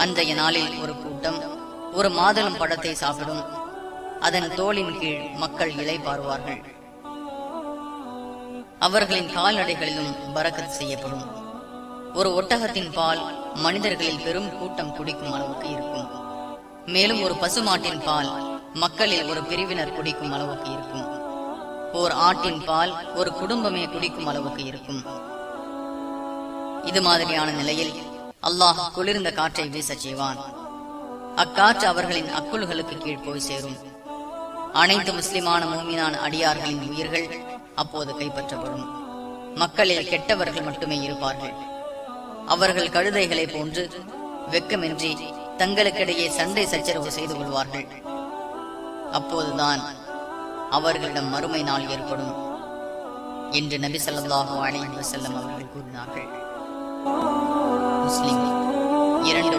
அன்றைய நாளில் ஒரு கூட்டம் ஒரு மாதுளம் பழத்தை சாப்பிடும். அதன் தோளின் கீழ் மக்கள் இலை பாருவார்கள். அவர்களின் கால்நடைகளிலும் பரக்கத் செய்யப்படும். ஒரு ஒட்டகத்தின் பால் மனிதர்களில் பெரும் கூட்டம் குடிக்கும் அளவுக்கு இருக்கும். மேலும் ஒரு பசுமாட்டின் பால் மக்களில் ஒரு பிரிவினர் குடிக்கும் அளவுக்கு இருக்கும். ஓர் ஆட்டின் பால் ஒரு குடும்பமே குடிக்கும் அளவுக்கு இருக்கும். இது மாதிரியான நிலையில் அல்லாஹ் குளிர்ந்த காற்றை வீசச் செய்வான். அக்காற்று அவர்களின் அக்குள்களுக்கு கீழ் போய் சேரும். அனைத்து முஸ்லிமான மூமினான அடியார்களின் உயிர்கள் அப்போது கைப்பற்றப்படும். மக்களில் கெட்டவர்கள் மட்டுமே இருப்பார்கள். அவர்கள் கழுதைகளை போன்று வெக்கமின்றி தங்களுக்கிடையே சண்டை சச்சரவு செய்து கொள்வார்கள். அப்போதுதான் அவர்களிடம் மறுமை நாள் ஏற்படும். என்று நபி ஸல்லல்லாஹு அலைஹி வசல்லம் அவர்கள் கூறினார்கள். இரண்டு